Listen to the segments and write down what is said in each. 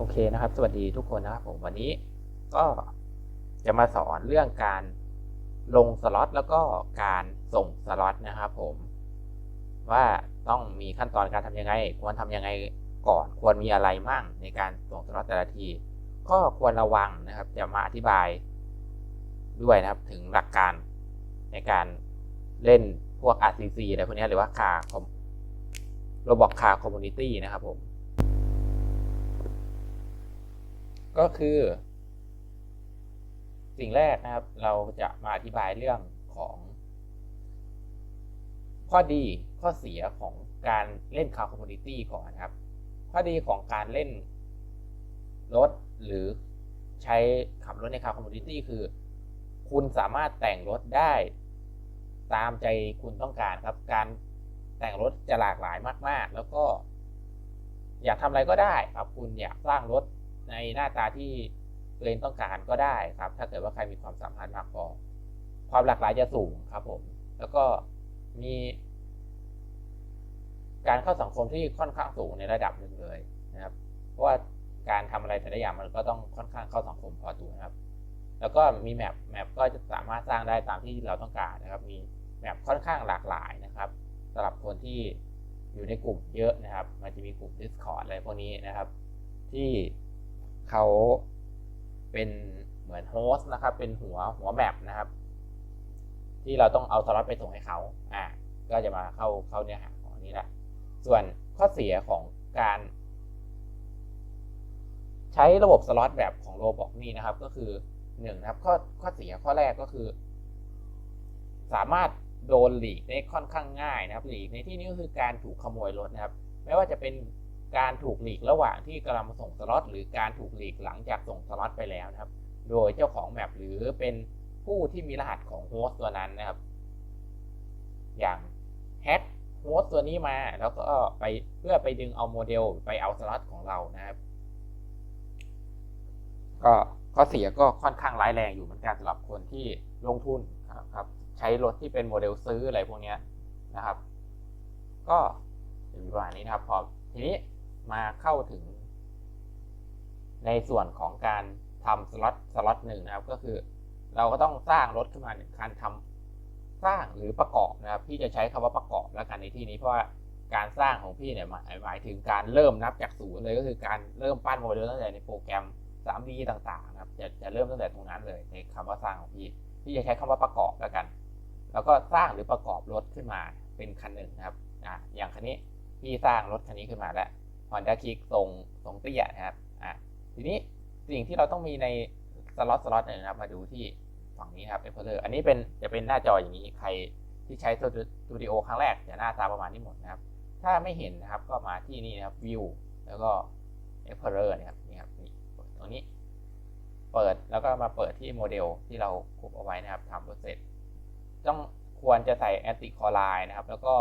โอเคนะครับ สวัสดีทุกคนนะครับผมวันนี้ก็จะมาสอนเรื่องการลงสล็อตแล้วก็การส่งสล็อตนะครับผม ว่าต้องมีขั้นตอนการทำยังไง ควรทำยังไงก่อนควรมีอะไรมั่งในการส่งสล็อตแต่ละที ก็ควรระวังนะครับ จะมาอธิบายด้วยนะครับถึงหลักการในการเล่นพวก RCC อะไรพวกนี้หรือว่าคาคอมโรบอกคาคอมมูนิตี้นะครับผม ก็คือ สิ่งแรกนะครับ เราจะมาอธิบายเรื่องของ ข้อดีข้อเสียของการเล่นคา w คอมมูนิตี้ก่อนนะครับ ข้อดีของการเล่นรถหรือใช้ขับรถในคา w คอมมูนิตี้คือ คุณสามารถแต่งรถได้ตามใจคุณต้องการครับ การแต่งรถจะหลากหลายมาก ๆ แล้วก็ อยากทำอะไรก็ได้ครับ คุณอยากสร้างรถ ในหน้าตาที่ตัวเองต้องการก็ได้ครับ ถ้าเกิดว่าใครมีความสามารถมากพอ ความหลากหลายจะสูงครับผม แล้วก็มี การเข้าสังคมที่ค่อนข้างสูงในระดับหนึ่งเลยนะครับ เพราะว่าการทำอะไรแต่ละอย่างมันก็ต้องค่อนข้างเข้าสังคมพอตัวนะครับ แล้วก็มีแมปแมปก็จะสามารถสร้างได้ตามที่เราต้องการนะครับ มีแมปค่อนข้างหลากหลายนะครับสำหรับคนที่อยู่ในกลุ่มเยอะนะครับ มันจะมีกลุ่ม Discord อะไรพวกนี้นะครับ ที่ เขาเป็นเหมือนโฮสต์นะครับ เป็นหัวหัวแมปนะครับ ที่เราต้องเอาสล็อตไปส่งให้เขาอ่าก็จะมาเข้าเข้าเนื้อหาของนี้ละส่วนข้อเสียของการ ใช้ระบบสล็อตแบบของโรบอกนี่นะครับ ก็คือหนึ่งนะครับ ข้อข้อเสียข้อแรกก็คือ สามารถโดนหลีกได้ค่อนข้างง่ายนะครับหลีกในที่นี้ก็คือการถูกขโมยรถนะครับ ไม่ว่าจะเป็น การถูกหลีกระหว่างที่กำลังส่งสล็อตหรือการถูกหลีกหลังจากส่งสล็อตไปแล้วนะครับ โดยเจ้าของแมปหรือเป็นผู้ที่มีรหัสของโฮสต์ตัวนั้นนะครับ อย่างแฮกโฮสต์ตัวนี้มาแล้วก็ไปเพื่อไปดึงเอาโมเดลไปเอาสล็อตของเรานะครับ ก็ข้อเสียก็ค่อนข้างร้ายแรงอยู่เหมือนกันสำหรับคนที่ลงทุนครับใช้รถที่เป็นโมเดลซื้ออะไรพวกนี้นะครับ ก็อยู่ประมาณนี้นะครับพอทีนี้ มาเข้าถึง ในส่วนของการทำสล็อตสล็อตหนึ่งนะครับ ก็คือ เราก็ต้องสร้างรถขึ้นมาหนึ่งคันทำสร้างหรือประกอบนะครับ พี่จะใช้คำว่าประกอบแล้วกันในที่นี้เพราะว่าการสร้างของพี่เนี่ยหมายหมายถึงการเริ่มนับจากศูนย์เลยก็คือการเริ่มปั้นโมเดลตั้งแต่ในโปรแกรม 3D ต่างๆนะครับจะจะเริ่มตั้งแต่ตรงนั้นเลยในคำว่าสร้างของพี่พี่จะใช้คำว่าประกอบแล้วกัน แล้วก็สร้างหรือประกอบรถขึ้นมาเป็นคันหนึ่งนะครับอ่าอย่างคันนี้พี่สร้างรถคันนี้ขึ้นมาแล้ว Honda Kick ทรงทรงเตี้ยนะครับอะทีนี้สิ่งที่เราต้องมีในสล็อตสล็อตนี่ยนะครับ มาดูที่ฝั่งนี้ครับ Explorer อันนี้เป็นจะเป็นหน้าจออย่างนี้ใครที่ใช้สตูดิโอครั้งแรกจะหน้าตาประมาณนี้หมดนะครับ ถ้าไม่เห็นนะครับก็มาที่นี่นะครับ View แล้วก็ Explorer นะครับนี่ครับนี่ตรงนี้ เปิดแล้วก็มาเปิดที่โมเดลที่เราคุบเอาไว้นะครับทำรถเสร็จต้องควรจะใส่ Anti c o l i นะครับ แล้วก็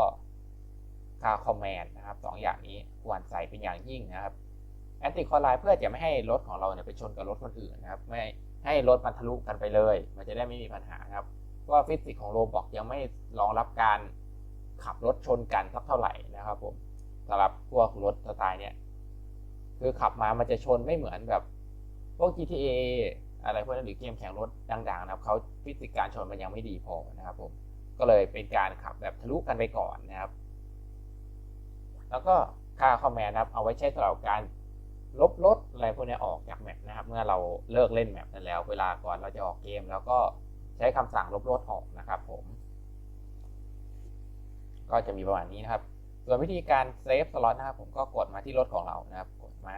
คาคอมแมนนะครับสองอย่างนี้ควรใส่เป็นอย่างยิ่งนะครับแอนติคอไลเพื่อจะไม่ให้รถของเราเนี่ยไปชนกับรถคนอื่นนะครับ ไม่ให้รถมันทะลุกันไปเลย มันจะได้ไม่มีปัญหาครับเพราะว่าฟิสิกส์ของโรบอกยังไม่รองรับการขับรถชนกันสักเท่าไหร่นะครับผมสำหรับพวกรถสไตล์เนี่ยคือขับมามันจะชนไม่เหมือนแบบพวก GTA อะไรพวกนั้นหรือเกมแข่งรถดังๆนะครับเขาฟิสิกส์การชนมันยังไม่ดีพอนะครับผมก็เลยเป็นการขับแบบทะลุกันไปก่อนนะครับ แล้วก็ค่าคอมแมนนะครับเอาไว้ใช้สำหรับการลบรถอะไรพวกนี้ออกจากแมปนะครับ เมื่อเราเลิกเล่นแมปนั้นแล้ว เวลาก่อนเราจะออกเกม แล้วก็ใช้คำสั่งลบรถออกนะครับผม ก็จะมีประมาณนี้นะครับ ส่วนวิธีการเซฟสล็อตนะครับ ผมก็กดมาที่รถของเรานะครับ กดมา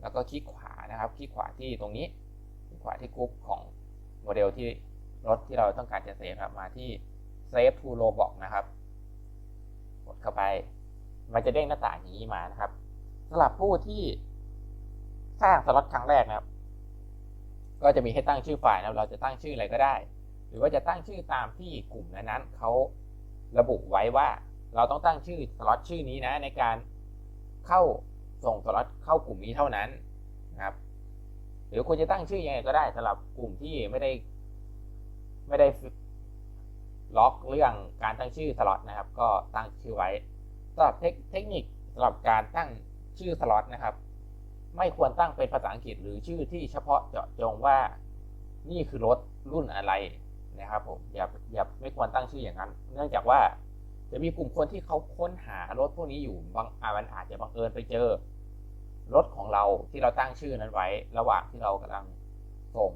แล้วก็คลิกขวานะครับ คลิกขวาที่ตรงนี้ คลิกขวาที่กรุ๊ปของโมเดลที่รถที่เราต้องการจะเซฟครับ มาที่ Save to Roblox นะครับ กดเข้าไป มันจะเด้งหน้าต่างอย่างนี้มานะครับสำหรับผู้ที่สร้างสล็อตครั้งแรกนะครับ ก็จะมีให้ตั้งชื่อไฟล์นะเราจะตั้งชื่ออะไรก็ได้ หรือว่าจะตั้งชื่อตามที่กลุ่มนั้นๆเขาระบุไว้ว่าเราต้องตั้งชื่อสล็อตชื่อนี้นะ ในการเข้าส่งสล็อตเข้ากลุ่มนี้เท่านั้นนะครับ หรือคุณจะตั้งชื่อยังไงก็ได้สำหรับกลุ่มที่ไม่ได้ ไม่ได้ล็อกเรื่องการตั้งชื่อสล็อตนะครับ ก็ตั้งชื่อไว้ สำหรับเทคนิคสำหรับการตั้งชื่อสล็อตนะครับ ไม่ควรตั้งเป็นภาษาอังกฤษหรือชื่อที่เฉพาะเจาะจงว่านี่คือรถรุ่นอะไรนะครับผมอย่าอย่าไม่ควรตั้งชื่ออย่างนั้น เนื่องจากว่าจะมีกลุ่มคนที่เขาค้นหารถพวกนี้อยู่บางอามันอาจจะบังเอิญไปเจอ รถของเราที่เราตั้งชื่อนั้นไว้ ระหว่างที่เรากำลังส่ง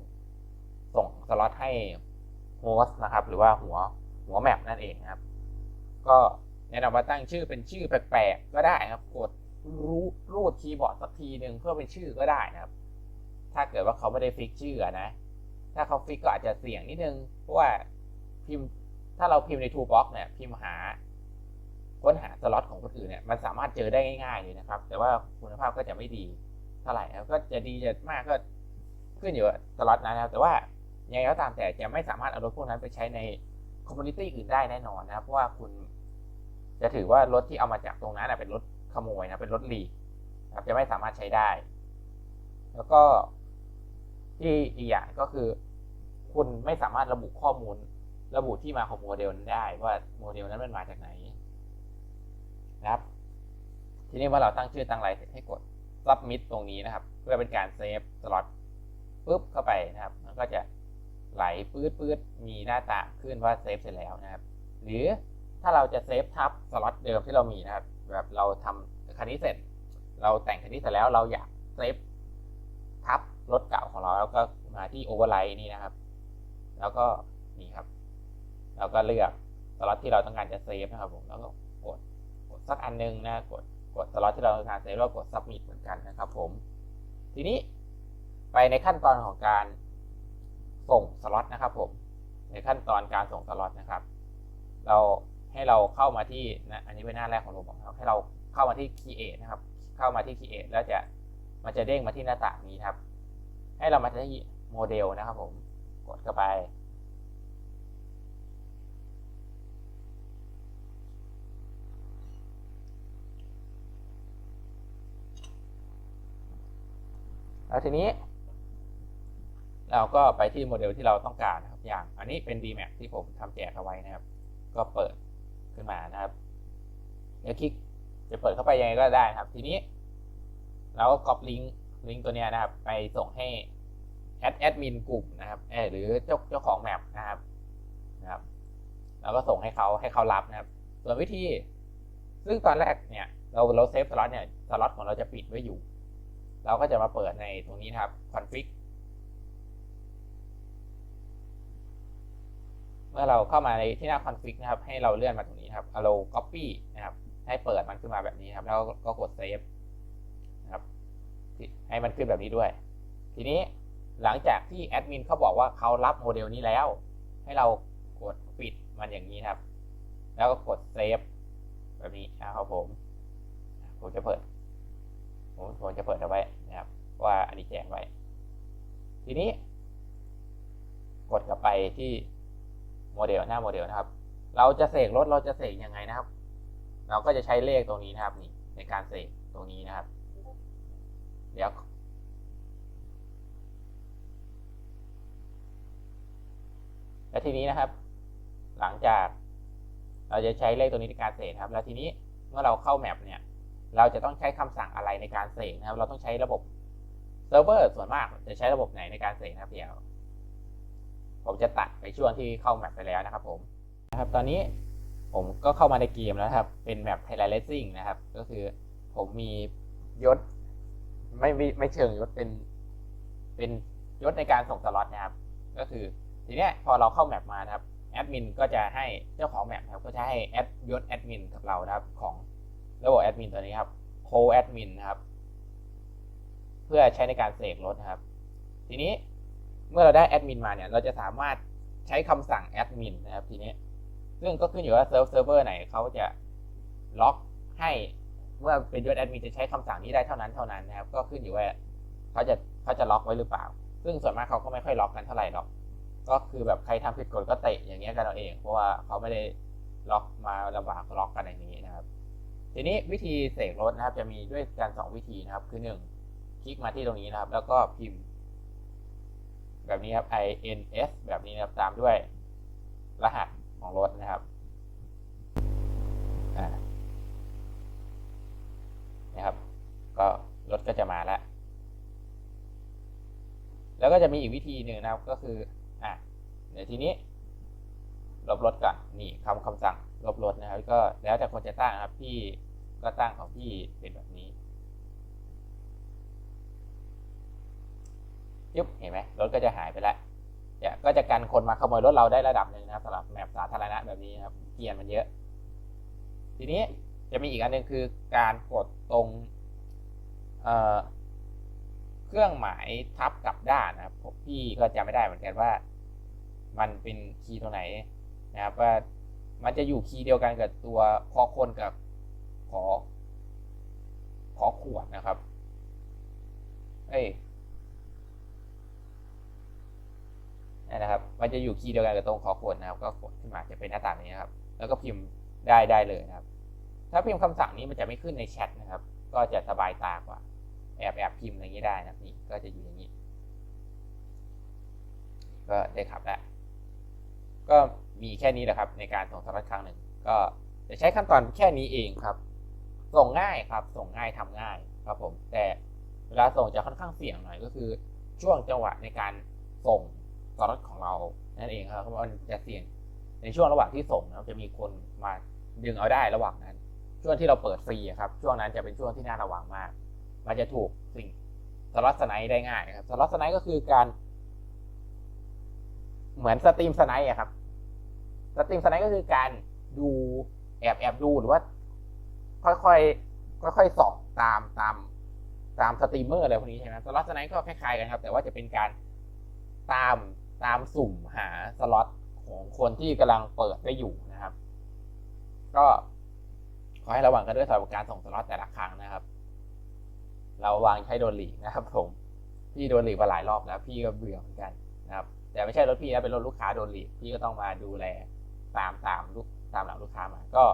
ส่งสล็อตให้โฮสต์นะครับ หรือว่าหัวหัวแมปนั่นเองครับ ก็ แนะนำว่าตั้งชื่อเป็นชื่อแปลกๆก็ได้นะครับ กดรูรูดคีย์บอร์ดสักทีหนึ่งเพื่อเป็นชื่อก็ได้นะครับ ถ้าเกิดว่าเขาไม่ได้ฟิกชื่อนะ ถ้าเขาฟิกก็อาจจะเสี่ยงนิดนึง เพราะว่าพิมพ์ถ้าเราพิมพ์ใน Toolbox เนี่ยพิมพ์หาค้นหาสล็อตของคนอื่นเนี่ยมันสามารถเจอได้ง่ายๆเลยนะครับ แต่ว่าคุณภาพก็จะไม่ดีเท่าไหร่นะครับก็จะดีจะมากก็ขึ้นอยู่กับสล็อตนั้นนะครับแต่ว่ายังไงก็ตามแต่จะไม่สามารถเอารถพวกนั้นไปใช้ในคอมมูนิตี้อื่นได้แน่นอนนะครับเพราะว่าคุณ จะถือว่ารถที่เอามาจากตรงนั้นเป็นรถขโมยนะเป็นรถลีกครับจะไม่สามารถใช้ได้ แล้วก็ที่อีกอย่างก็คือ คุณไม่สามารถระบุข้อมูล ระบุที่มาของโมเดลนั้นได้ว่าโมเดลนั้นมันมาจากไหนนะครับ ทีนี้เมื่อเราตั้งชื่อตั้งอะไรเสร็จให้กด submit ตรงนี้นะครับ เพื่อเป็นการเซฟสล็อตปุ๊บเข้าไปนะครับ มันก็จะไหลปื๊ดปื๊ดมีหน้าต่างขึ้นว่าเซฟเสร็จแล้วนะครับ หรือ ถ้าเราจะเซฟทับสล็อตเดิมที่เรามีนะครับ แบบเราทำคันนี้เสร็จ เราแต่งคันนี้เสร็จแล้วเราอยากเซฟทับรถเก่าของเราแล้วก็มาที่ override นี่นะครับ แล้วก็นี่ครับ เราก็เลือกสล็อตที่เราต้องการจะเซฟนะครับผมแล้วก็กดกดสักอันนึงนะกดกดสล็อตที่เราต้องการเซฟแล้วกด submit เหมือนกันนะครับ ผม ทีนี้ไปในขั้นตอนของการส่งสล็อตนะครับ ผม ในขั้นตอนการส่งสล็อตนะครับ เรา ให้เราเข้ามาที่นะอันนี้เป็นหน้าแรกของโรบอทครับให้เราเข้ามาที่ create นะครับ เข้ามาที่ create แล้วจะมันจะเด้งมาที่หน้าต่างนี้ครับ ให้เรามาที่โมเดลนะครับผมกดเข้าไป แล้วทีนี้ เราก็ไปที่โมเดลที่เราต้องการนะครับ อย่างอันนี้เป็น DMAX ที่ผมทำแจกเอาไว้นะครับ ก็เปิด ขึ้นมานะครับเดี๋ยวคลิกจะเปิดเข้าไปยังไงก็ได้นะครับ ทีนี้ เราก็ก๊อปลิงก์ลิงก์ตัวนี้นะครับ ไปส่งให้แอดแอดมินกลุ่มนะครับเออหรือเจ้าเจ้าของแมปนะครับนะครับแล้วก็ส่งให้เขาให้เขารับนะครับ ส่วนวิธี ซึ่งตอนแรกเนี่ย เราเราเซฟสล็อตเนี่ยสล็อตของเราจะปิดไว้อยู่ เราก็จะมาเปิดในตรงนี้นะครับ config เมื่อเราเข้ามาในที่หน้า config นะครับให้เราเลื่อนมาตรงนี้ครับ allow copy นะครับ ให้เปิดมันขึ้นมาแบบนี้ครับ แล้วก็กด save นะครับให้มันขึ้นแบบนี้ด้วย ทีนี้หลังจากที่แอดมินเขาบอกว่าเขารับโมเดลนี้แล้ว ให้เรากดปิดมันอย่างนี้ครับ แล้วก็กด save แบบนี้นะครับผมผมจะเปิดผมผมจะเปิดเอาไว้นะครับ ว่าอันนี้แจกไว้ ทีนี้ กดกลับไปที่ โมเดลหน้าโมเดลนะครับ เราจะเสกรถเราจะเสกยังไงนะครับ เราก็จะใช้เลขตรงนี้นะครับนี่ในการเสกตรงนี้นะครับ เดี๋ยวและทีนี้นะครับ หลังจากเราจะใช้เลขตัวนี้ในการเสกครับ แล้วทีนี้เมื่อเราเข้าแมปเนี่ย เราจะต้องใช้คำสั่งอะไรในการเสกนะครับ เราต้องใช้ระบบเซิร์ฟเวอร์ส่วนมากจะใช้ระบบไหนในการเสกนะครับเดี๋ยว ผมจะตัดไปช่วงที่เข้าแมปไปแล้วนะครับ ผมนะครับ ตอนนี้ผมก็เข้ามาในเกมแล้วครับ เป็นแมปไทไลท์เลสซิ่งนะครับ ก็คือผมมียศ ไม่ไม่ไม่เชิงยศเป็น เป็นยศในการส่งสล็อตนะครับ ก็คือทีเนี้ยพอเราเข้าแมปมานะครับแอดมินก็จะให้เจ้าของแมปครับก็จะให้แอดยศแอดมินกับเรานะครับ ของระบบแอดมินตัวนี้ครับโคแอดมินนะครับ เพื่อใช้ในการเสกรถนะครับ ทีนี้ เมื่อเราได้แอดมินมาเนี่ย เราจะสามารถใช้คำสั่งแอดมินนะครับทีนี้ซึ่งก็ขึ้นอยู่ว่าเซิร์ฟเซิร์ฟเวอร์ไหนเขาจะล็อกให้เมื่อเป็นยศแอดมินจะใช้คำสั่งนี้ได้เท่านั้นเท่านั้นนะครับ ก็ขึ้นอยู่ว่าเขาจะเขาจะล็อกไว้หรือเปล่า ซึ่งส่วนมากเขาก็ไม่ค่อยล็อกกันเท่าไหร่หรอก ก็คือแบบใครทำผิดกฎก็เตะอย่างเงี้ยกันเอาเอง เพราะว่าเขาไม่ได้ล็อกมาระบากล็อกกันอย่างนี้นะครับ ทีนี้วิธีเสกรถนะครับจะมีด้วยกันสองวิธีนะครับ คือหนึ่งคลิกมาที่ตรงนี้นะครับ แล้วก็พิมพ์ แบบนี้ครับ ins แบบนี้นะครับตามด้วยรหัสของรถนะครับนะครับ ก็รถก็จะมาแล้ว แล้วก็จะมีอีกวิธีหนึ่งนะครับก็คืออะเดี๋ยวทีนี้ลบรถก่อนนี่คำคำสั่งลบรถนะครับ ก็แล้วแต่คนจะตั้งครับพี่ก็ตั้งของพี่เป็นแบบนี้ ยุบเห็นไหมรถก็จะหายไปแล้วเนี่ยก็จะกันคนมาขโมยรถเราได้ระดับหนึ่งนะครับสำหรับแมปสาธารณะแบบนี้ครับเกียร์มันเยอะ ทีนี้จะมีอีกอันหนึ่งคือการกดตรงเเครื่องหมายทับกับด้านนะครับพี่ก็จำไม่ได้เหมือนกันว่า มันเป็นคีย์ตัวไหนนะครับว่ามันจะอยู่คีย์เดียวกันกับตัวพอคนกับขอขอขวดนะครับ เอ้ย มันจะอยู่คีย์เดียวกันกับตรงขอขวดนะครับ ก็กดขึ้นมาจะเป็นหน้าต่างนี้นะครับแล้วก็พิมพ์ได้ได้เลยนะครับ ถ้าพิมพ์คำสั่งนี้มันจะไม่ขึ้นในแชทนะครับ ก็จะสบายตากว่า แอบแอบพิมพ์อย่างนี้ได้นะนี่ก็จะอยู่อย่างนี้ ก็ได้ขับแล้วก็มีแค่นี้แหละครับ ในการส่งสล็อตครั้งหนึ่งก็จะใช้ขั้นตอนแค่นี้เองครับ ส่งง่ายครับ ส่งง่ายทำง่ายครับผม แต่เวลาส่งจะค่อนข้างเสี่ยงหน่อยก็คือช่วงจังหวะในการส่ง สล็อตของเรานั่นเองครับเพราะมันจะเสี่ยงในช่วงระหว่างที่ส่งนะครับจะมีคนมาดึงเอาได้ระหว่างนั้น ช่วงที่เราเปิดฟรีครับช่วงนั้นจะเป็นช่วงที่น่าระวังมาก มันจะถูกสิ่งสล็อตสไนด์ได้ง่ายครับสล็อตสไนด์ก็คือการ เหมือนสตรีมสไนด์ครับสตรีมสไนด์ก็คือการดูแอบแอบดูหรือว่า ค่อยค่อยค่อยค่อยๆส่องตามตามตามสตรีมเมอร์อะไรพวกนี้ใช่ไหมสล็อตสไนด์ก็คล้ายๆกันครับ แต่ว่าจะเป็นการตาม ตามสุ่มหาสล็อตของคนที่กำลังเปิดได้อยู่นะครับ ก็ขอให้ระวังกันด้วยสำหรับการส่งสล็อตแต่ละครั้งนะครับ เราวางใช้โดนหลีกนะครับ ผม พี่โดนหลีกมาหลายรอบแล้ว พี่ก็เบื่อเหมือนกันนะครับ แต่ไม่ใช่รถพี่นะเป็นรถลูกค้าโดนหลีกพี่ก็ต้องมาดูแลตามตามลูกตามหลังลูกค้ามาก็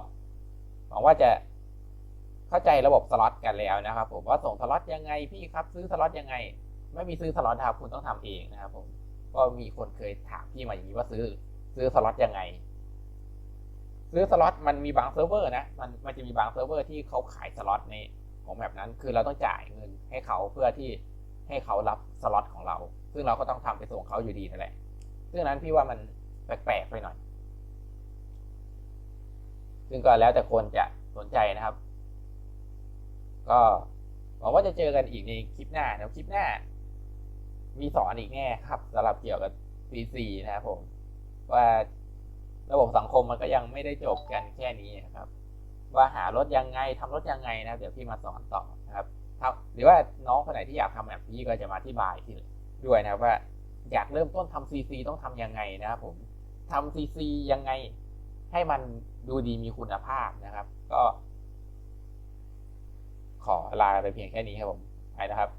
หวังว่าจะเข้าใจระบบสล็อตกันแล้วนะครับ ผมว่าส่งสล็อตยังไงพี่ครับ ซื้อสล็อตยังไง ไม่มีซื้อสล็อตครับคุณต้องทำเองนะครับผม ก็มีคนเคยถามพี่มาอย่างนี้ว่าซื้อ ซื้อสล็อตยังไง ซื้อสล็อตมันมีบางเซิร์ฟเวอร์นะมันมันจะมีบางเซิร์ฟเวอร์ที่เขาขายสล็อตในของแบบนั้น คือเราต้องจ่ายเงินให้เขาเพื่อที่ให้เขารับสล็อตของเรา ซึ่งเราก็ต้องทำไปส่งเขาอยู่ดีนั่นแหละ ซึ่งนั้นพี่ว่ามันแปลกๆไปหน่อย ซึ่งก็แล้วแต่คนจะสนใจนะครับ ก็หวังว่าจะเจอกันอีกในคลิปหน้านะคลิปหน้า มีสอนอีกแน่ครับสำหรับเกี่ยวกับ CC นะครับผม ว่าระบบสังคมมันก็ยังไม่ได้จบกันแค่นี้ครับ ว่าหารถยังไงทำรถยังไงนะเดี๋ยวพี่มาสอนต่อนะครับครับหรือว่าน้องคนไหนที่อยากทำแบบพี่ก็จะมาอธิบายที่ด้วยนะครับว่าอยากเริ่มต้นทำ CC ต้องทำยังไงนะครับผมทำ CC ยังไงให้มันดูดีมีคุณภาพนะครับ ก็ ขอลาไปเพียงแค่นี้ครับผมไปนะครับ